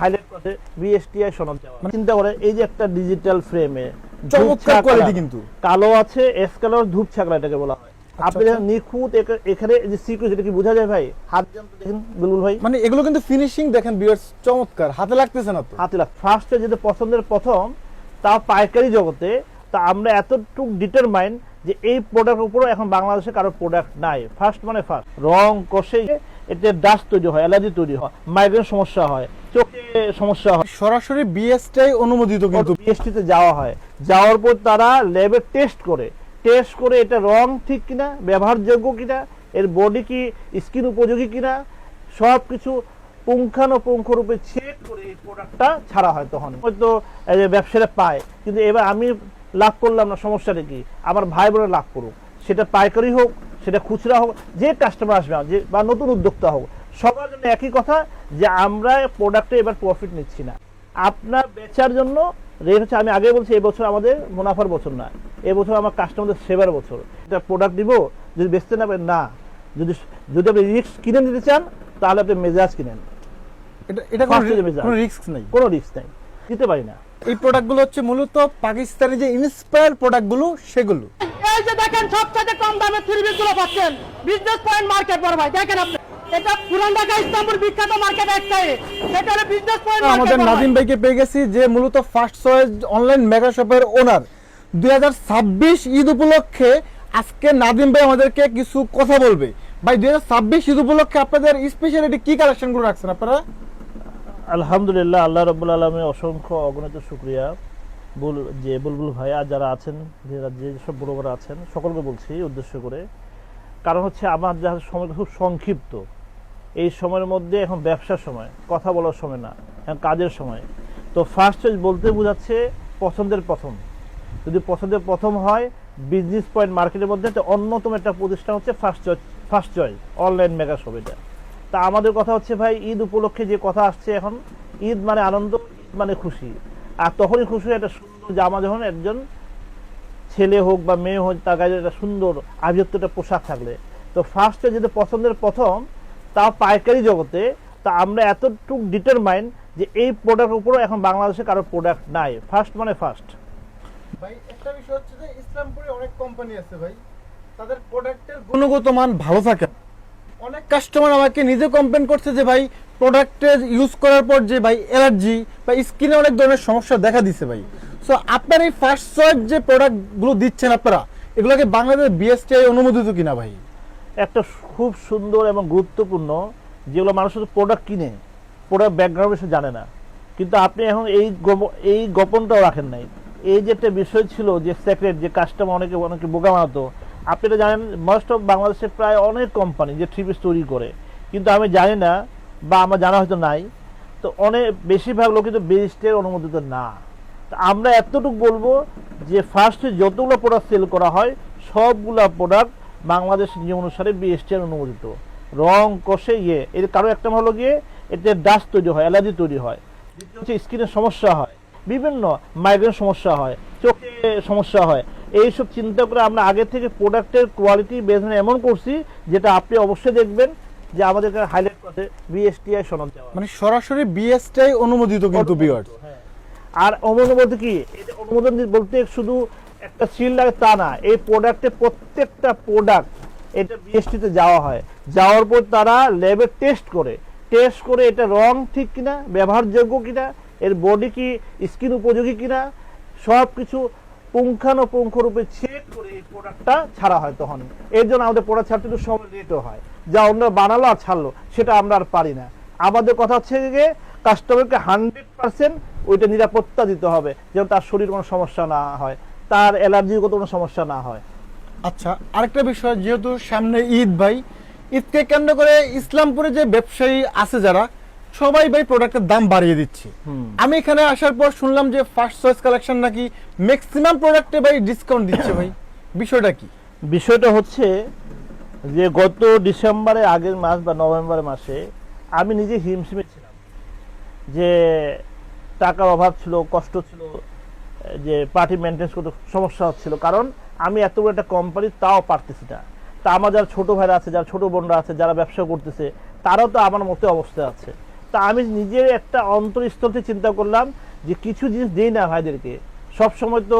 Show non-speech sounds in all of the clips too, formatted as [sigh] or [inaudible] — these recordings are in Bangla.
হাইলাইট করে বিএসটিআই সনদ দেওয়া। মানে চিন্তা করে এই যে একটা ডিজিটাল ফ্রেমে চমৎকার কোয়ালিটি কিন্তু। কালো আছে এস কালার ধূপ ছাকলা এটাকে বলা হয়। আপনি আচ্ছা। নিখুঁত এখানে যে সিকিউরিটি এটা কি বোঝা যায় ভাই? হাত দেখেন বুলবুল ভাই। মানে এগুলো কিন্তু ফিনিশিং দেখেন বিয়ার্স চমৎকার। হাতে লাগতেছে না তো? হাতে লাগ ফার্স্টে যেটা পছন্দের প্রথম তা পাইকারি জগতে তা আমরা এতটুকু ডিটারমাইন যে এই প্রোডাক্ট উপরও এখন বাংলাদেশে কারও প্রোডাক্ট নাই। ফার্স্ট মানে ফার্স্ট রং কষে এতে ডাস্ট তৈরি হয় অ্যালার্জি তৈরি হয় মাইগ্রেন সমস্যা হয় চোখে সমস্যা হয়। সরাসরি বিএসটাই অনুমোদিত কিন্তু। বিএসটিতে যাওয়া হয়। যাওয়ার পর তারা ল্যাবে টেস্ট করে। টেস্ট করে এটা রং ঠিক কিনা ব্যবহারযোগ্য কিনা এর বডি কি স্কিন উপযোগী কিনা সব কিছু পুঙ্খানুপুঙ্খ রূপে চেক করে এই প্রোডাক্টটা ছাড়া হয় তখন। হয়তো ব্যবসাটা পায় কিন্তু এবার আমি লাভ করলাম না সমস্যাটা কি? আমার ভাই বোনের লাভ করুক। সেটা পাইকারি হোক সেটা খুচরা হোক যে কাস্টমার আসবে যে বা নতুন উদ্যোক্তা হোক সবার জন্য একই কথা যে আমরা প্রোডাক্টে এবার প্রফিট নিচ্ছি না। আপনার বেচার জন্য রেট হচ্ছে আমি আগে বলছি এবছর আমাদের মুনাফার বছর না এবছর আমার কাস্টমারদের সেবার বছর। এটা প্রোডাক্ট দিব যদি বেচতে না পারেন না। যদি যদি আপনি রিক্স কিনে নিতে চান তাহলে আপনি মেজাজ কিনেন। এটা এটা কোনো রিস্ক নেই। কোনো রিস্ক নেই। দিতে পারি না। এই প্রোডাক্টগুলো হচ্ছে মূলত পাকিস্তানি যে ইন্সপায়ার প্রোডাক্টগুলো সেগুলো। এই যে দেখেন সবচেয়ে কম দামে থ্রি পিসগুলো পাচ্ছেন। বিজনেস পয়েন্ট মার্কেট বড় ভাই দেখেন আপনি। এটা পুরান ঢাকা ইস্তাম্বুল বিখ্যাত মার্কেট একটাই। সেটা হলো বিজনেস পয়েন্ট আমাদের নাদিম ভাইকে পেয়ে গেছি যে মূলত ফার্স্ট চয়েস অনলাইন মেগা শপের ওনার দুই ঈদ উপলক্ষে আজকে নাদিম ভাই আমাদেরকে কিছু কথা বলবে। ভাই দুই ঈদ উপলক্ষে আপনাদের স্পেশালিটি কি কালেকশনগুলো রাখছেন আপনারা? আলহামদুলিল্লাহ আল্লাহ রব্বুল আলমের অসংখ্য অগণিত শুক্রিয়া। বুল, যে বুলবুল ভাই আর যারা আছেন যারা যে সব বড় বড় আছেন, সকলকে বলছি উদ্দেশ্য করে। কারণ হচ্ছে আমার যা সময় খুব সংক্ষিপ্ত। এই সময়ের মধ্যে এখন ব্যবসার সময়, কথা বলার সময় না, এখন কাজের সময়। তো ফার্স্ট চয়েস বলতে বোঝাচ্ছে পছন্দের প্রথম। যদি পছন্দের প্রথম হয় বিজনেস পয়েন্ট মার্কেটের মধ্যে তো অন্যতম একটা প্রতিষ্ঠান হচ্ছে first choice first choice online mega shop এটা। তা আমাদের কথা হচ্ছে ভাই, ঈদ উপলক্ষে যে কথা আসছে এখন, ঈদ মানে আনন্দ মানে খুশি। আর তখনই খুশি একটা সুন্দর জামা যখন একজন ছেলে হোক বা মেয়ে হোক, তার গায়ে একটা সুন্দর আভিজাত্য একটা পোশাক থাকলে। তো ফার্স্টে যেটা পছন্দের প্রথম তা পাইকারি জগতে, তা আমরা এতটুক ডিটারমাইন যে এই প্রোডাক্ট উপরও এখন বাংলাদেশে কারও প্রোডাক্ট নাই। ফার্স্ট মানে ফার্স্ট ভাই, একটা বিষয় হচ্ছে যে ইসলামপুরে অনেক কোম্পানি আছে ভাই। তাদের প্রোডাক্টের গুণগত মান ভালো থাকে। অনেক কাস্টমার আমাকে নিজে কমপ্লেন করছে যে, ভাই প্রোডাক্টের ইউজ করার পর যে, ভাই অ্যালার্জি বা স্কিনে অনেক ধরনের সমস্যা দেখা দিছে, ভাই। সো আপনার এই ফার্স্ট চয়েস যে প্রোডাক্টগুলো দিচ্ছেন আপনারা, এগুলোকে বাংলাদেশ বিএসটিআই অনুমোদিত কিনা, ভাই? একটা খুব সুন্দর এবং গুরুত্বপূর্ণ যেগুলো মানুষ প্রোডাক্ট কিনে প্রোডাক্ট ব্যাকগ্রাউন্ড বিষয়ে জানে না। কিন্তু আপনি এখন এই এই গোপনটাও রাখেন নাই। এই যে একটা বিষয় ছিল যে সেক্রেট যে কাস্টমার অনেকে অনেকে বোকা বানাতো আপনি এটা জানেন মোস্ট অফ বাংলাদেশে প্রায় অনেক কোম্পানি যে থ্রি পিস তৈরি করে। কিন্তু আমি জানি না বা আমার জানা হয়তো নাই, তো অনেক, বেশিরভাগ লোক কিন্তু বেস্টের অনুমোদিত না। তা আমরা এতটুকু বলব যে ফার্স্টে যতগুলো প্রোডাক্ট সেল করা হয়, সবগুলো প্রোডাক্ট বাংলাদেশ নিয়ম অনুসারে বিএসটিআর অনুমোদিত। রং, কষে ইয়ে এর কারও একটা হলো গিয়ে এতে ডাস্ট তৈরি হয় অ্যালার্জি তৈরি হয়। দ্বিতীয় হচ্ছে স্কিনের সমস্যা হয়। বিভিন্ন মাইগ্রেন সমস্যা হয়, চোখে সমস্যা হয়। এইসব চিন্তা করে আমরা আগে থেকে প্রোডাক্টের কোয়ালিটি বেজনে এমন করছি যেটা আপনি অবশ্যই দেখবেন যে আমাদেরকে হাইলাইট করতে বিএসটিআই সনদ দেওয়া মানে সরাসরি বিএসটিআই অনুমোদিত কিন্তু ভিউয়ার্স হ্যাঁ। আর অনুমোদন কি? এটা অনুমোদন বলতে শুধু একটা সিল লাগে তা না এই প্রোডাক্টের প্রত্যেকটা প্রোডাক্ট এটা বিএসটিতে যাওয়া হয়। যাওয়ার পর তারা ল্যাবে টেস্ট করে। টেস্ট করে এটা রং ঠিক কিনা ব্যবহারযোগ্য কিনা এর বডি কি স্কিন উপযোগী কিনা সব কিছু পুঙ্খানুপুঙ্খ রূপে চেক করে এই প্রোডাক্টটা ছাড়া হয় তখন। এর জন্য আমাদের প্রোডাক্ট ছাড়তে একটু সময় লেটও হয়। যা অন্য বানালো আর ছাড়লো, সেটা আমরা আর পারি না। আমাদের কথা হচ্ছে যে কাস্টমারকে হান্ড্রেড পার্সেন্ট ওইটা নিরাপত্তা দিতে হবে, যেন তার শরীর কোনো সমস্যা না হয়, তার অ্যালার্জিগত কোনো সমস্যা না হয়। আচ্ছা আরেকটা বিষয়, যেহেতু সামনে ঈদ ভাই, ঈদকে কেন্দ্র করে ইসলামপুরে যে ব্যবসায়ী আছে যারা সবাই ভাই প্রোডাক্টের দাম বাড়িয়ে দিচ্ছে। আমি এখানে আসার পর শুনলাম যে ফার্স্ট চয়েস কালেকশন নাকি ম্যাক্সিমাম প্রোডাক্টে ভাই ডিসকাউন্ট দিচ্ছে ভাই। বিষয়টা কি? বিষয়টা হচ্ছে যে গত ডিসেম্বরে আগের মাস বা নভেম্বর মাসে আমি নিজে হিমশিমে ছিলাম। যে টাকার অভাব ছিল কষ্ট ছিল যে পার্টি মেনটেন্স করতে সমস্যা হচ্ছিল। কারণ আমি এত বড় একটা কোম্পানি তাও পারতেছি না। তা আমার যারা ছোটো ভাইরা আছে যারা ছোটো বোনরা আছে যারা ব্যবসা করতেছে তারাও তো আমার মতো অবস্থায় আছে। তা আমি নিজের একটা অন্তরস্থল থেকে চিন্তা করলাম যে কিছু জিনিস দিই না ভাইদেরকে। সব সময় তো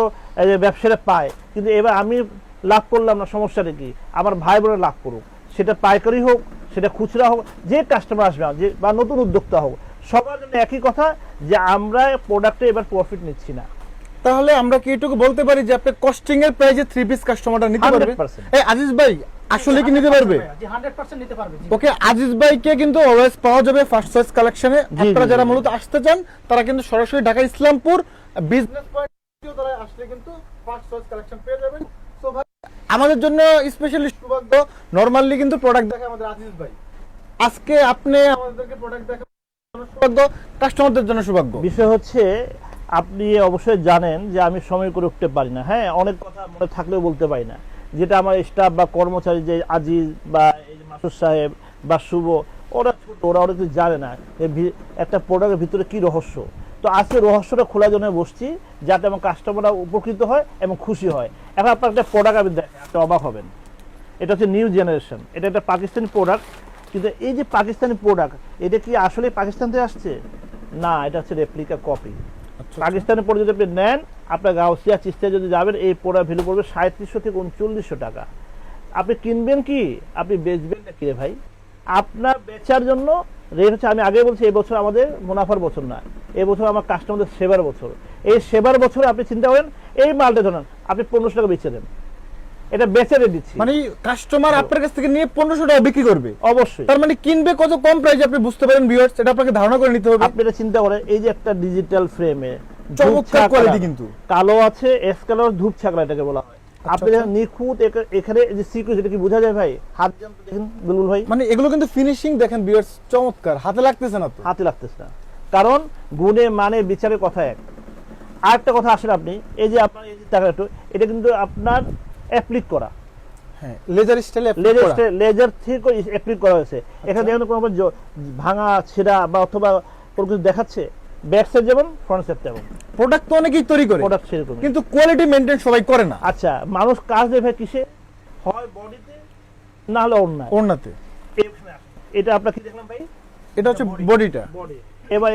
ব্যবসাটা পায়। কিন্তু এবার আমি লাভ করলাম না সমস্যাটা কি? আমার ভাই বোনেরা লাভ করুক। সেটা পাইকারি হোক সেটা খুচরা হোক যে কাস্টমার আসবে যে বা নতুন উদ্যোক্তা হোক সবার জন্য একই কথা যে আমরা প্রোডাক্টে এবার প্রফিট নিচ্ছি না। তাহলে আমরা কি এটুকু বলতে পারি যে আপনি কস্টিং এর প্রাইজে থ্রি পিস কাস্টমারটা নিতে পারবে 100% এই আজিজ ভাই আসলে কি নিতে পারবে? জি হান্ড্রেড পার্সেন্ট নিতে পারবে জি। ওকে আজিজ ভাইকে কিন্তু অলওয়েজ পাওয়া যাবে ফার্স্ট চয়েস কালেকশনে আপনারা যারা মূলত আসতে চান তারা কিন্তু সরাসরি ঢাকা ইসলামপুর বিজনেস পয়েন্ট তারা আসলে কিন্তু ফার্স্ট চয়েস কালেকশন পেয়ে যাবেন। সো ভাই আমাদের জন্য স্পেশালি সৌভাগ্য নরমালি কিন্তু প্রোডাক্ট দেখে আমাদের আজিজ ভাই। আজকে আপনি আমাদেরকে প্রোডাক্ট দেখে সৌভাগ্য কাস্টমারদের জন্য সৌভাগ্য। বিষয় হচ্ছে আপনি অবশ্যই জানেন যে আমি সময় করে উঠতে পারি না। হ্যাঁ অনেক কথা মনে থাকলেও বলতে পারি না। যেটা আমার স্টাফ বা কর্মচারী যে আজিজ বা এই যে মাসুদ সাহেব বা শুভ, ওরা ওরা অনেক কিছু জানে না একটা প্রোডাক্টের ভিতরে কি রহস্য। তো আজকে রহস্যটা খোলার জন্য বসছি, যাতে আমার কাস্টমাররা উপকৃত হয় এবং খুশি হয়। এখন আপনার একটা প্রোডাক্ট আমি দেখেন আপনি অবাক হবেন। এটা হচ্ছে নিউ জেনারেশন এটা একটা পাকিস্তানি প্রোডাক্ট কিন্তু এই যে পাকিস্তানি প্রোডাক্ট এটা কি আসলে পাকিস্তান থেকে আসছে? না, এটা হচ্ছে রেপ্লিকা কপি পাকিস্তানের পরে যদি আপনি নেন, আপনার গাউসিয়া চিস্তায় যদি যাবেন, এই পোড়া ভ্যালু পড়বে সাঁত্রিশশো থেকে উনচল্লিশশো টাকা। আপনি কিনবেন কি? আপনি বেচবেন না কিরে ভাই? আপনার বেচার জন্য রেট হচ্ছে, আমি আগে বলছি এই বছর আমাদের মুনাফার বছর না, এবছর বছর আমার কাস্টমারদের সেবার বছর। এই সেবার বছর আপনি চিন্তা করেন, এই মালটা ধরেন, আপনি পনেরোশো টাকা বেচে দেন। এটা বেচে দিচ্ছি। মানে কাস্টমার আপনার কাছ থেকে নিয়ে পনেরোশো টাকা বিক্রি করবে। অবশ্যই। তার মানে কিনবে কত কম প্রাইসে আপনি বুঝতে পারেন ভিউয়ার্স এটা আপনাকে ধারণা করে নিতে হবে। আপনি এটা চিন্তা করেন এই যে একটা ডিজিটাল ফ্রেমে চমৎকার quality কিন্তু। কালো আছে এস কালার ধূপ ছাকলা এটাকে বলা হয়। আপনি নিখুঁত এখানে যে সিকুয়েন্স এটা কি বোঝা যায় ভাই? হাত দেখেন বুলবুল ভাই। মানে এগুলো কিন্তু ফিনিশিং দেখেন ভিউয়ার্স চমৎকার। হাতে লাগতেছে না তো? হাতে লাগতেছে না। কারণ গুণে মানে বিচারের কথা এক। আরেকটা কথা আসেন আপনি এই যে আপনার এই যে টাকা এটা কিন্তু আপনার অ্যাপ্লিক করা। হ্যাঁ লেজার স্টাইলে লেজার লেজার থেকে অ্যাপ্লিক করা হয়েছে। এখানে দেখেন কোনো ভাঙা ছেঁড়া বা অথবা কোনো কিছু দেখাচ্ছে? ব্যাক সাইড যেমন ফ্রন্ট সাইড তেমন। প্রোডাক্ট তো অনেকেই তৈরি করে। প্রোডাক্ট সেরকম কিন্তু কোয়ালিটি মেনটেন সবাই করে না। আচ্ছা মানুষ কাজ কিসে? হয় বডিতে না হলে অন্যায়। ওড়নাতে এটা আপনার কি দেখলাম ভাই? এটা হচ্ছে বডিটা বডি এবার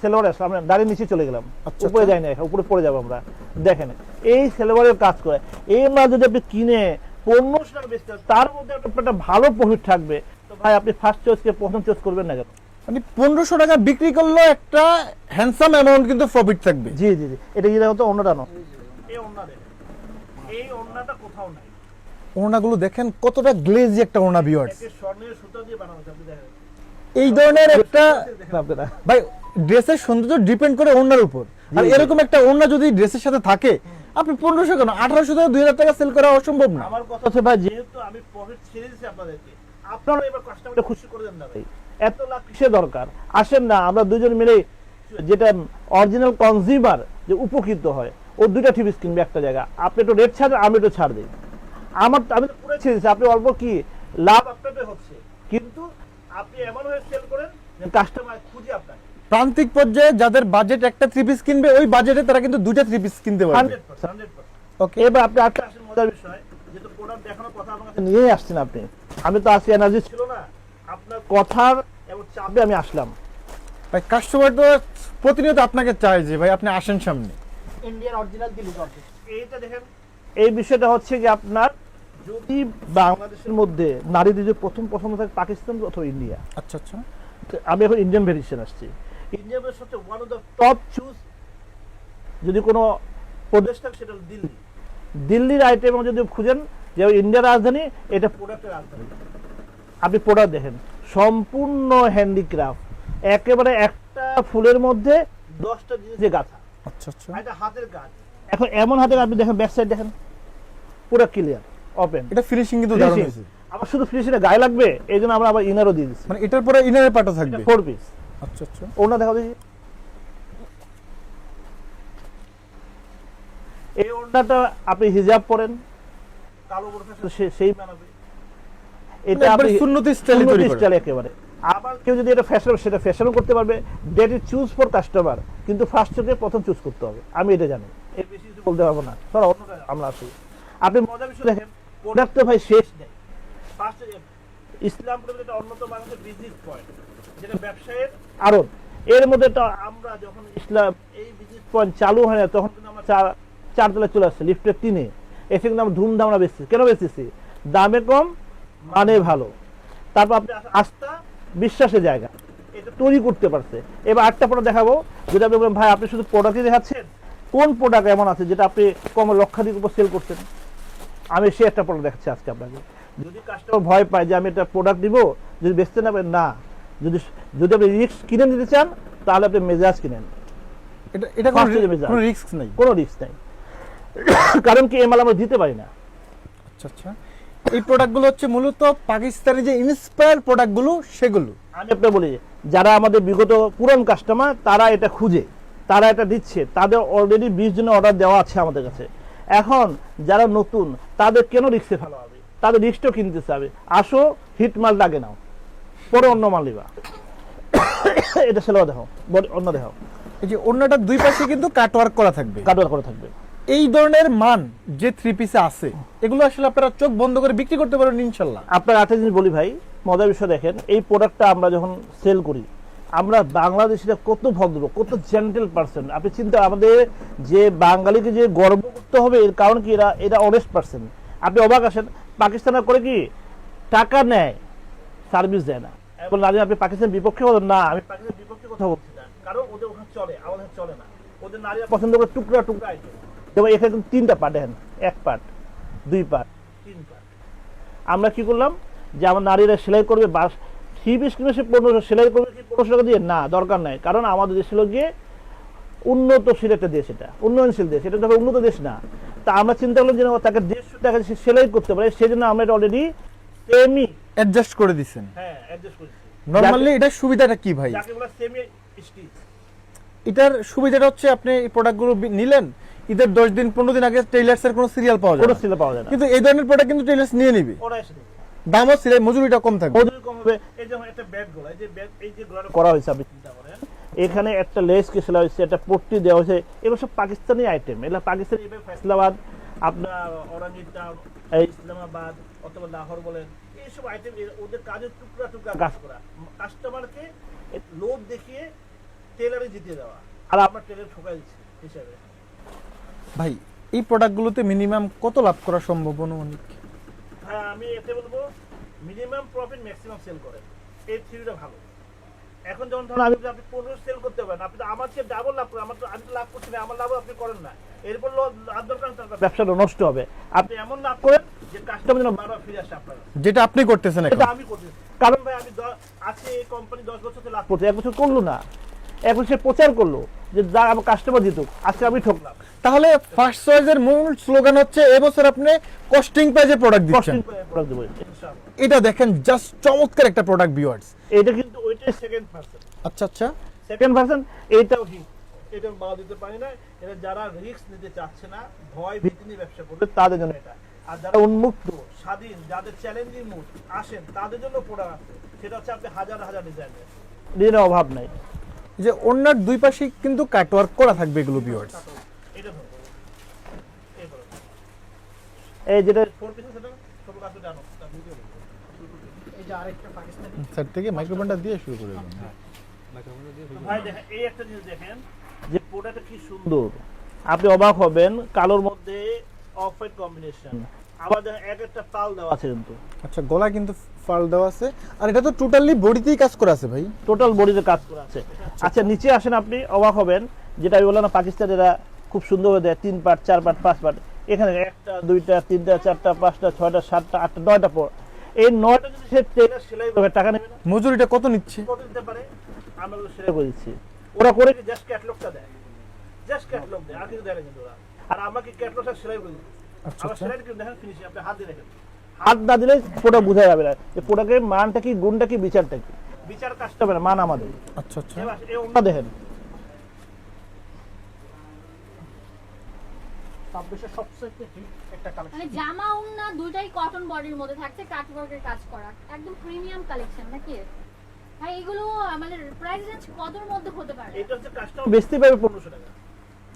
সেলোয়ার আসলে আমরা দাঁড়িয়ে নিচে চলে গেলাম। আচ্ছা, উপরে আচ্ছা। যাই না উপরে পড়ে যাব আমরা। দেখেন এই সেলোয়ারের কাজ করে এই মাল যদি আপনি কিনে টাকা বেচতে তার মধ্যে একটা ভালো প্রফিট থাকবে। তো ভাই আপনি ফার্স্ট চয়েসকে প্রথম চয়েস করবেন না কেন? মানে পনেরোশো টাকা বিক্রি করলেও একটা হ্যান্ডসাম অ্যামাউন্ট কিন্তু প্রফিট থাকবে। জি জি জি। এটা কি হতো অন্যটা নয়। এই অন্য এই অন্যটা কোথাও নাই। ওড়নাগুলো দেখেন কতটা গ্লেজি একটা ওড়না ভিউয়ার্স স্বর্ণের সুতা দিয়ে বানানো আপনি দেখেন। এই ধরনের একটা ভাই ড্রেসের সৌন্দর্য ডিপেন্ড করে ওড়নার উপর। আর। এরকম একটা ওড়না যদি ড্রেসের সাথে থাকে আপনি পনেরোশো কেন? আঠারোশো থেকে দুই হাজার টাকা সেল করা অসম্ভব না। আমার কথা হচ্ছে ভাই যেহেতু আমি প্রফিট ছেড়ে দিচ্ছি আপনাদেরকে আপনারা এবার কাস্টমারকে খুশি করে দেন না ভাই। এত লাভ কিসের দরকার? আসেন না আমরা দুজন মিলে যেটা অরিজিনাল কনজিউমার যে উপকৃত হয় ও দুইটা টিভিস কিনবে একটা জায়গা আপনি একটু রেট ছাড় আমি একটু ছাড় দিই। আমার আমি তো পুরো ছেড়ে দিচ্ছি আপনি অল্প কি? লাভ আপনাদের হচ্ছে। কিন্তু আপনি এমন হয়ে সেল করেন কাস্টমার খুঁজে আপনাকে। প্রান্তিক পর্যায়ে যাদের বাজেট একটা থ্রি পিস কিনবে ওই বাজেটে তারা কিন্তু দুইটা থ্রি পিস কিনতে পারবে। ওকে এবার আপনি আসেন মজার বিষয় যেহেতু প্রোডাক্ট দেখানোর কথা আমার কাছে নিয়েই আসছেন আপনি। আমি তো আজকে এনার্জি ছিল না আপনার কথার এবং চাপে আমি আসলাম। ভাই কাস্টমার তো প্রতিনিয়ত আপনাকে চায় যে ভাই আপনি আসেন সামনে। ইন্ডিয়ান অরিজিনাল দিল্লি এইটা দেখেন এই বিষয়টা হচ্ছে যে আপনার যদি বাংলাদেশের মধ্যে নারীদের যদি প্রথম পছন্দ থাকে পাকিস্তান অথবা ইন্ডিয়া? আচ্ছা আচ্ছা। তো আমি এখন ইন্ডিয়ান ভেরিয়েশন আসছি। ইন্ডিয়ান হচ্ছে one of the top choose যদি কোনো প্রদেশ থাকে সেটা দিল্লি। দিল্লির আইটেম যদি খুঁজেন যে ইন্ডিয়ার রাজধানী এটা প্রোডাক্টের রাজধানী। আপনি প্রোডাক্ট দেখেন। সম্পূর্ণ হ্যান্ডিক্রাফট একেবারে একটা ফুলের মধ্যে দশটা জিনিস যে গাঁথা। আচ্ছা আচ্ছা। এটা হাতের কাজ। এখন এমন হাতের আপনি দেখেন ব্যাক সাইড দেখেন। পুরো ক্লিয়ার ওপেন এটা ফিনিশিং কিন্তু দারুণ হয়েছে। আবার শুধু ফিনিশিংটা গায়ে লাগবে এই জন্য আমরা আবার ইনারও দিয়ে দিচ্ছি। মানে এটার পরে ইনারের পাটা থাকবে? ফোর পিস আচ্ছা আচ্ছা। ওনা দেখা দেখি। এই ওড়নাটা আপনি হিজাব পরেন কালো বোরখা সেই মানাবে এটা মানে আপনি সুন্নতি স্টাইলে তৈরি একেবারে। আবার কেউ যদি এটা ফ্যাশন সেটা ফ্যাশনও করতে পারবে। That is choose for customer কিন্তু ফার্স্ট থেকে প্রথম চুজ করতে হবে। আমি এটা জানি। এর বেশি কিছু বলতে পারব না। স্যার অন্যটা আমরা আসি। আপনি মজা বিষয় দেখেন। প্রোডাক্ট তো ভাই শেষ। নেই ফার্স্ট ইসলামপুরের একটা অন্যতম বাংলাদেশের বিজনেস পয়েন্ট যেটা ব্যবসায়ের আড়ত এর মধ্যে তো আমরা যখন ইসলাম এই বিজনেস পয়েন্ট চালু হয় না তখন কিন্তু আমরা চার চারতলায় চলে আসছি লিফটের তিনে এসে কিন্তু আমরা ধুমধাম আমরা বেচছি কেন বেচতেছি? দামে কম মানে ভালো। তারপর আপনি আস্থা বিশ্বাসের জায়গা। এটা তৈরি করতে পারছে। এবার আটটা প্রোডাক্ট দেখাবো যেটা আপনি বলবেন ভাই আপনি শুধু প্রোডাক্টই দেখাচ্ছেন? কোন প্রোডাক্ট এমন আছে যেটা আপনি কম লক্ষাধিক উপর সেল করছেন? আমি সে একটা প্রোডাক্ট দেখাচ্ছি আজকে আপনাকে। যদি কাস্টমার ভয় পায় যে আমি একটা প্রোডাক্ট দিব যদি বেচতে না পারেন না। যদি যদি আপনি রিস্ক কিনে নিতে চান তাহলে আপনি মেজাজ কিনেন। এটা এটা। কোনো রিস্ক নেই? কোনো রিস্ক নাই। [coughs] কারণ কি এই মাল আমরা দিতে পারি না। আচ্ছা আচ্ছা। এই প্রোডাক্টগুলো হচ্ছে মূলত পাকিস্তানি যে ইন্সপায়ার প্রোডাক্টগুলো সেগুলো। আমি আপনাকে বলি যারা আমাদের বিগত পুরান কাস্টমার তারা এটা খুঁজে। তারা এটা দিচ্ছে। তাদের অলরেডি বিশ জনের অর্ডার দেওয়া আছে আমাদের কাছে। এখন যারা নতুন তাদের কেন রিক্সে ফেলা হবে? তাদের রিক্সটাও কিনতে চাবে আসো হিট মাল লাগে নাও। পরে অন্য মাল নিবা। [coughs] এটা সেলো দেখো অন্য দেখো এই যে অন্যটা দুই পাশে কিন্তু কাটওয়ার্ক করা থাকবে। কাটওয়ার করা থাকবে। এই ধরনের মান যে থ্রি পিসে আছে এগুলো আসলে আপনারা চোখ বন্ধ করে বিক্রি করতে পারেন ইনশাল্লাহ। আপনার একটা জিনিস বলি ভাই মজার বিষয় দেখেন এই প্রোডাক্টটা আমরা যখন সেল করি আমরা বাংলাদেশিরা কত ভদ্র, কত জেন্টেল পার্সন আপনি চিন্তা, আমাদের যে বাঙালিকে যে গর্ব করতে হবে, এর কারণ কি? এরা এরা অনেস্ট পার্সন আপনি অবাক আসেন পাকিস্তানে করে কি টাকা নেয় সার্ভিস দেয় না। আজ আপনি পাকিস্তানের বিপক্ষে বলেন না, আমি পাকিস্তানের বিপক্ষে কথা বলছি না। কারণ ওদের ওখানে চলে, আমাদের চলে না। ওদের নারীরা পছন্দ করে টুকরা টুকরা যেমন এখানে তিনটা পার্ট দেখেন। এক পার্ট দুই পার্ট তিন পার্ট আমরা কি করলাম? যে আমার নারীরা সেলাই করবে, বাস থ্রি পিস কিনে সে পনেরোশো সেলাই করবে কি পনেরোশো টাকা দিয়ে? না দরকার নাই। কারণ আমাদের দেশ গিয়ে উন্নতশীল একটা দেশ এটা উন্নয়নশীল দেশ। এটা তবে উন্নত দেশ না। তা আমরা চিন্তা করলাম যে তাকে দেড়শো টাকা সে সেলাই করতে পারে সেই জন্য আমরা এটা অলরেডি সেমি অ্যাডজাস্ট করে দিচ্ছেন হ্যাঁ অ্যাডজাস্ট নর্মালি এটার সুবিধাটা কি ভাই? যাকে বলে সেমি স্টিচ এটার সুবিধাটা হচ্ছে আপনি এই প্রোডাক্টগুলো নিলেন ঈদের দশ দিন পনেরো দিন আগে টেইলার্স এর কোনো সিরিয়াল পাওয়া যায় না। পাওয়া যায় না। কিন্তু এই ধরনের প্রোডাক্ট কিন্তু টেইলার্স নিয়ে নিবে। দামও সিলাই মজুরিটা কম থাকবে। মজুরি এই যেমন একটা ব্যাগ গোলা এই যে ব্যাগ এই যে করা হয়েছে আপনি চিন্তা করেন। এখানে একটা লেস কে সেলা হয়েছে একটা পট্টি দেওয়া হয়েছে এগুলো সব পাকিস্তানি আইটেম এগুলো পাকিস্তানি এভাবে ফয়সলাবাদ আপনার অরাঙ্গিতা এই ইসলামাবাদ অথবা লাহোর বলেন এইসব আইটেম ওদের কাজের টুকরা টুকরা কাজ করা। কাস্টমারকে লোভ দেখিয়ে টেলারে জিতিয়ে দেওয়া। আর আমরা টেলার ঠকাই দিচ্ছি হিসাবে। ভাই এই প্রোডাক্টগুলোতে মিনিমাম কত লাভ করা সম্ভব অনুমানিক? হ্যাঁ আমি এতে বলব মিনিমাম প্রফিট ম্যাক্সিমাম সেল করেন। এই থ্রিটা ভালো। এখন যেমন ধরুন আমি আপনি পনেরো সেল করতে পারেন আপনি তো আমার চেয়ে ডাবল লাভ করেন আমার তো আমি তো লাভ করছি না আমার লাভ আপনি করেন না। এরপর লাভ দরকার নেই, ব্যবসাটা নষ্ট হবে। আপনি এমন লাভ করেন যে কাস্টমার যেন বারবার ফিরে আসে আপনার যেটা আপনি করতেছেন এটা আমি করতেছি। কারণ ভাই আমি আছে এই কোম্পানি দশ বছর থেকে লাভ করছে এক বছর করল না। এক বছর সে প্রচার করল যে যা আমার কাস্টমার জিতুক আজকে আমি ঠকলাম। তাহলে ফার্স্ট চয়েসের মূল স্লোগান হচ্ছে এবছর আপনি কস্টিং প্রাইজে প্রোডাক্ট দিচ্ছেন। কস্টিং প্রোডাক্ট দেবো ইনশাআল্লাহ। এটা দেখেন জাস্ট চমৎকার একটা প্রোডাক্ট ভিউয়ার্স এটা কিন্তু ওইটাই সেকেন্ড পার্সন আচ্ছা আচ্ছা। সেকেন্ড ভার্সন এইটাও হিট এটা বাদ দিতে পারি না এটা যারা রিস্ক নিতে চাচ্ছে না ভয় ভীতি নিয়ে ব্যবসা করবে তাদের জন্য এটা। আর যারা উন্মুক্ত স্বাধীন যাদের চ্যালেঞ্জিং মুড আসেন তাদের জন্য প্রোডাক্ট আছে। সেটা হচ্ছে আপনি হাজার হাজার ডিজাইনের ডিজাইনের অভাব নাই। যে অন্যার দুই পাশে কিন্তু কাটওয়ার্ক করা থাকবে এগুলো ভিউয়ার্স এটা ধরো। এই ধরো। এই যেটা ফোর পিস সেটা ছোট কাছে জানো তার ভিডিও এই যে আরেকটা পাকিস্তানি স্যার থেকে মাইক্রোফোনটা দিয়ে শুরু করে দিন। ভাই দেখেন এই একটা জিনিস দেখেন যে প্রোডাক্টটা কি সুন্দর। আপনি অবাক হবেন কালোর মধ্যে অফ হোয়াইট কম্বিনেশন আবার দেখেন এক একটা পাল দেওয়া আছে কিন্তু। আচ্ছা গলা কিন্তু ফাল দেওয়া আছে। আর এটা তো টোটালি বডিতেই কাজ করা আছে ভাই। টোটাল বডিতে কাজ করা আছে। আচ্ছা নিচে আসেন আপনি অবাক হবেন যেটা আমি বললাম না পাকিস্তানিরা খুব সুন্দর করে দেয় তিন পার্ট চার পার্ট পাঁচ পার্ট। এখানে একটা দুইটা তিনটা চারটা পাঁচটা ছয়টা সাতটা আটটা নয়টা পর। এই নয়টা যদি সে টেলার সেলাই করবে টাকা নেবে মজুরিটা কত নিচ্ছে? কত দিতে পারে? আমরা সেলাই করে দিচ্ছি। ওরা করে কি? জাস্ট ক্যাটলগটা দেয়। জাস্ট ক্যাটলগ দেয়। আর কিছু দেয় না কিন্তু ওরা। আর আমাকে ক্যাটলগটা সেলাই করে দিচ্ছে। আচ্ছা আচ্ছা। সেলাই কিন্তু দেখেন ফিনিশিং আপনি হাত দিয়ে দেখেন। হাত না দিলে প্রোডাক্ট বোঝা যাবে না। যে প্রোডাক্টের মানটা কি গুণটা কি বিচারটা কি? বিচার কাস্টমার মান আমাদের। আচ্ছা আচ্ছা। এবার দেখেন। ছাব্বিশের সবচেয়ে হিট একটা কালেকশন মানে জামা উন্না দুইটাই কটন বডির মধ্যে থাকছে কাটওয়ার্কের কাজ করা। একদম প্রিমিয়াম কালেকশন নাকি? ভাই এগুলো মানে প্রাইস রেঞ্জ কতর মধ্যে হতে পারে? এটা হচ্ছে কাস্টমার বেচতে পারবে পনেরোশো টাকা।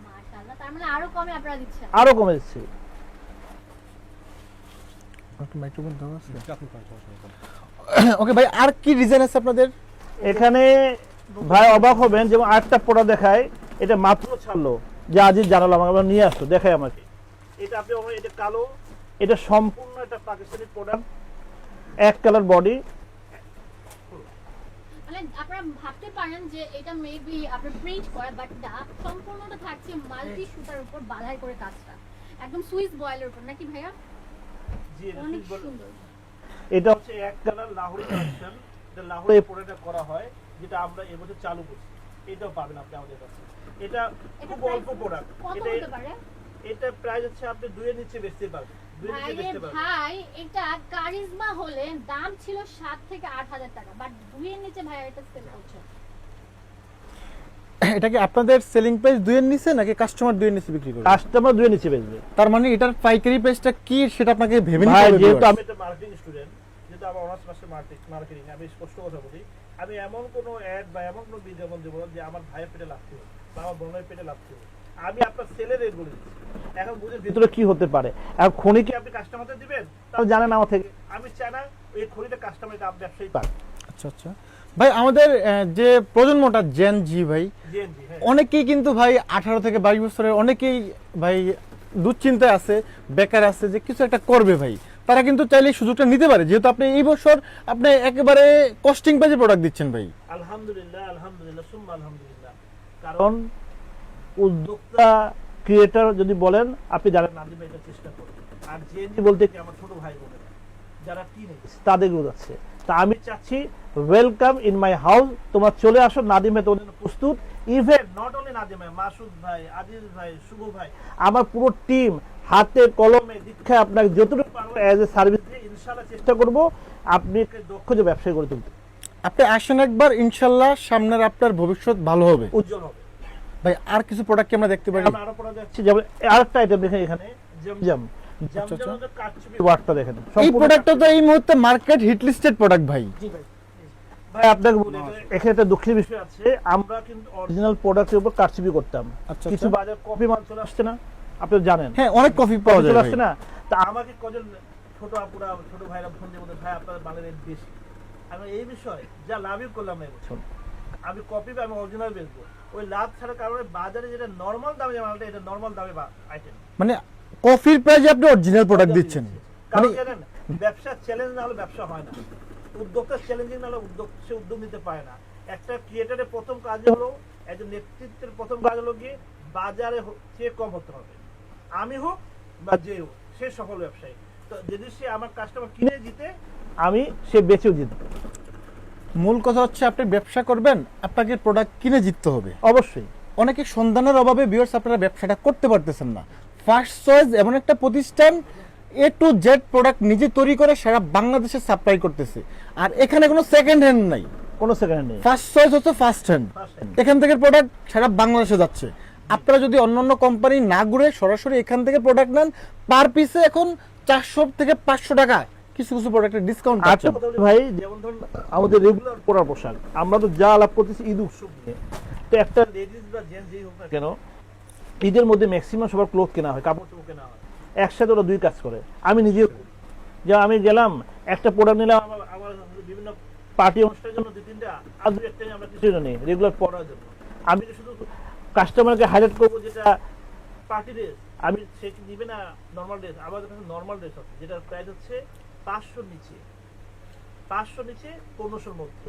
মাশাআল্লাহ তার মানে আরও কমে আপনারা দিচ্ছেন। আরও কমে দিচ্ছি। ওকে ভাই আর কি ডিজাইন আছে আপনাদের? এখানে ভাই অবাক হবেন যেমন আরেকটা পোড়া দেখায় এটা মাত্র ছাড়লো। যে আজই জানালো আমাকে আবার নিয়ে আসতো দেখায় আমাকে। এটা আপনি এটা কালো? এটা সম্পূর্ণ একটা পাকিস্তানি প্রোডাক্ট এক কালার বডি মানে আপনারা ভাবতে পারেন যে এটা মেবি আপনার প্রিন্ট করা বাট না সম্পূর্ণটা থাকছে মাল্টি সুতার উপর বাধাই করে কাজটা। একদম সুইস বয়েলের উপর নাকি ভাইয়া? অনেক সুন্দর। এটা হচ্ছে এক কালার লাহোরি কালেকশন এটা লাহোরে প্রোডাক্টটা করা হয় যেটা আমরা এবছর চালু করছি। এটাও পাবেন আপনি আমাদের কাছে। এটা খুব অল্প প্রোডাক্ট কত এটা হতে পারে? এটা প্রাইস হচ্ছে আপনি দুইয়ের নিচে বেচতে পারবেন। নিচে বেচতে পারবেন। ভাই এটা কারিজমা হলে দাম ছিল সাত থেকে আট হাজার টাকা বাট দুইয়ের নিচে ভাই এটা সেল করছে এটা কি আপনাদের সেলিং প্রাইস দুইয়ের নিচে নাকি কাস্টমার দুইয়ের নিচে বিক্রি করে কাস্টমার দুইয়ের নিচে বেচবে। তার মানে এটার পাইকারি প্রাইসটা কি সেটা আপনাকে ভেবে নিতে ভাই হবে যেহেতু আমি একটা মার্কেটিং স্টুডেন্ট যেহেতু আমার অনার্স মাসে মার্কেটিং আমি স্পষ্ট কথা বলি। আমি এমন কোনো অ্যাড বা এমন কোনো বিজ্ঞাপন দেবো যে আমার ভাইয়ের পেটে হবে বা আমার বোনের পেটে হবে আমি আপনার সেলের রেট বলে দিচ্ছি। এখন বুঝেন ভিতরে কি হতে পারে। এখন খনি কি আপনি কাস্টমারদের দিবেন তাহলে জানেন আমার থেকে। আমি চাই না এই খনিটা কাস্টমার ব্যবসায়ী পাক আচ্ছা আচ্ছা। ভাই আমাদের যে প্রজন্মটা জেন জি ভাই হ্যাঁ। অনেকেই কিন্তু ভাই আঠারো থেকে বাইশ বছরের অনেকেই ভাই দুশ্চিন্তায় আছে বেকার আছে যে কিছু একটা করবে ভাই। তারা কিন্তু চাইলে সুযোগটা নিতে পারে। যেহেতু আপনি এই বছর আপনি একেবারে কস্টিং পেজে প্রোডাক্ট দিচ্ছেন ভাই। আলহামদুলিল্লাহ আলহামদুলিল্লাহ, সুম্মা আলহামদুলিল্লাহ। কারণ উদ্যোক্তা ক্রিয়েটর যদি বলেন, আপনি জানেন নাদিম ভাই এটা চেষ্টা করুন। আর জেএনজি বলতে কি আমার ছোট ভাই বোনেরা যারা টিনেজ তাদের বোঝাচ্ছে তা আমি চাচ্ছি ওয়েলকাম ইন মাই হাউস তোমরা চলে আসো, নাদিম তোমাদের প্রস্তুত। Even not only Nadim Masud ভাই, আজিজ ভাই, শুভ ভাই, আমার পুরো টিম হাতে কলমে দীক্ষায় আপনাকে যতটুকু পারব অ্যাজ এ সার্ভিস দিয়ে ইনশাআল্লাহ চেষ্টা করব আপনি একটা দক্ষ যে ব্যবসায়ী করে তুলতে। আপনি আসেন একবার ইনশাল্লাহ সামনের আপনার ভবিষ্যৎ ভালো হবে। উজ্জ্বল হবে। ভাই আর কিছু প্রোডাক্ট কি আমরা দেখতে পারি? আমরা আরও পড়া যাচ্ছি যেমন আরেকটা আইটেম দেখেন এখানে জমজম। আচ্ছা, আচ্ছা। জমজমের দেখেন। এই প্রোডাক্টটা তো এই মুহূর্তে মার্কেট হিট লিস্টেড প্রোডাক্ট ভাই। জি ভাই। ভাই আপনাকে বলি এখানে একটা দুঃখের বিষয় আছে। আমরা কিন্তু অরিজিনাল প্রোডাক্টের উপর কারচুপি করতাম। আচ্ছা, কিছু। বাজার কপি মাল চলে আসছে না। আপনি জানেন। হ্যাঁ অনেক কফি পাওয়া যায় আসছে না। তা আমাকে কজন ছোট আপুরা ছোট ভাইরা ফোন দিয়ে বলতে ভাই আপনাদের মালের রেট বেশি। আমি এই বিষয়ে যা লাভই করলাম না এবছর। আমি কপি আমি অরিজিনাল বেচবো। ওই লাভ ছাড়ার কারণে বাজারে যেটা নর্মাল দামে যে মালটা এটা নর্মাল দামে আইটেম মানে কফির প্রাইজে আপনি অরিজিনাল প্রোডাক্ট দিচ্ছেন। কারণ মানে জানেন ব্যবসা চ্যালেঞ্জ না হলে ব্যবসা হয় না। উদ্যোক্তা চ্যালেঞ্জিং না হলে উদ্যোগ সে উদ্যোগ নিতে পারে না। একটা ক্রিয়েটারের প্রথম কাজ হলো একজন নেতৃত্বের প্রথম কাজ হলো গিয়ে বাজারে চেয়ে কম হতে হবে। আমি হোক বা যে হোক সে সফল ব্যবসায়ী। তো যদি সে আমার কাস্টমার কিনে জিতে আমি সে বেচেও জিতবে। মূল কথা হচ্ছে আপনি ব্যবসা করবেন আপনাকে প্রোডাক্ট কিনে জিততে হবে। অবশ্যই। অনেকে সন্ধানের অভাবে বিয়ার্স আপনারা ব্যবসাটা করতে পারতেছেন না। ফার্স্ট চয়েস এমন একটা প্রতিষ্ঠান এ টু জেড প্রোডাক্ট নিজে তৈরি করে সারা বাংলাদেশে সাপ্লাই করতেছে। আর এখানে কোনো সেকেন্ড হ্যান্ড নাই। কোনো সেকেন্ড নেই। ফার্স্ট চয়েস হচ্ছে ফার্স্ট হ্যান্ড এখান থেকে প্রোডাক্ট সারা বাংলাদেশে যাচ্ছে। আপনারা যদি অন্য অন্য কোম্পানি না ঘুরে সরাসরি এখান থেকে প্রোডাক্ট নেন পার পিসে এখন চারশো থেকে পাঁচশো টাকা কিছু কিছু প্রোডাক্টের ডিসকাউন্ট বলি ভাই, যেমন ধরুন আমাদের রেগুলার পরার পোশাক, আমরা তো যা আলাপ করতেছি ঈদ উৎসব নিয়ে। তো একটা লেডিস বা জেন্টস যেই হোক না কেন, ঈদের মধ্যে ম্যাক্সিমাম সবার ক্লোথ কেনা হয়, কাপড় চোপড় কেনা হয়। একসাথে ওরা দুই কাজ করে। আমি নিজেও যে আমি গেলাম, একটা প্রোডাক্ট নিলাম আমার বিভিন্ন পার্টি অনুষ্ঠানের জন্য দু তিনটা আর দুই একটা আমরা কিছু নেই রেগুলার পরার জন্য। আমি কাস্টমারকে হাইলাইট করব যেটা পার্টি ড্রেস আমি সে কি দিবে না নর্মাল ড্রেস আমাদের কাছে নর্মাল ড্রেস আছে যেটার প্রাইস হচ্ছে পাঁচশোর নিচে। পাঁচশো নিচে পনেরোশোর মধ্যে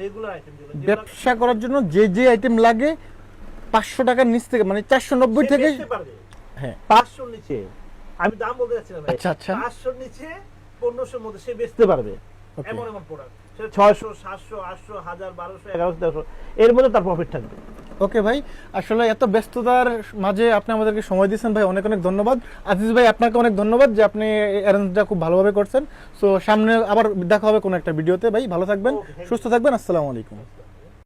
রেগুলার আইটেম ব্যবসা করার জন্য যে যে আইটেম লাগে পাঁচশো টাকার নিচ থেকে মানে চারশো নব্বই থেকে পারবে। হ্যাঁ। পাঁচশোর নিচে। আমি দাম বলতে যাচ্ছি না ভাই। আচ্ছা, আচ্ছা। পাঁচশোর নিচে পনেরোশোর মধ্যে সে বেচতে পারবে। এমন এমন প্রোডাক্ট সেটা ছয়শো সাতশো আটশো হাজার বারোশো এগারোশো তেরোশো। এর মধ্যে তার প্রফিট থাকবে। ওকে ভাই আসলে এত ব্যস্ততার মাঝে আপনি আমাদেরকে সময় দিয়েছেন ভাই অনেক অনেক ধন্যবাদ। আজিজ ভাই আপনাকে অনেক ধন্যবাদ যে আপনি অ্যারেঞ্জটা খুব ভালোভাবে করছেন। সো সামনে আবার দেখা হবে কোনো একটা ভিডিওতে ভাই ভালো থাকবেন. সুস্থ থাকবেন আসসালামু আলাইকুম।